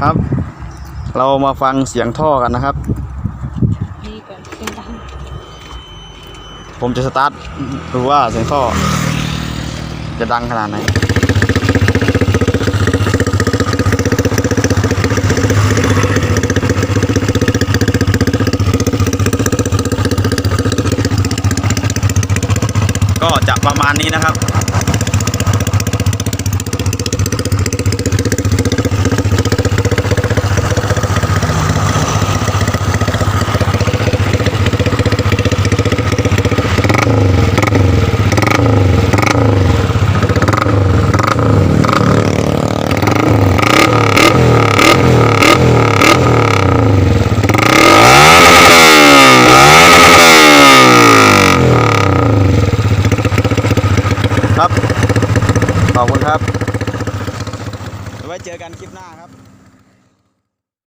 ครับ เรามาฟังเสียงท่อกันนะครับ ผมจะสตาร์ทดูว่าเสียงท่อ จะดังขนาดไหนก็จะประมาณนี้นะครับ ครับ ขอบคุณครับ ไว้เจอกันคลิปหน้าครับ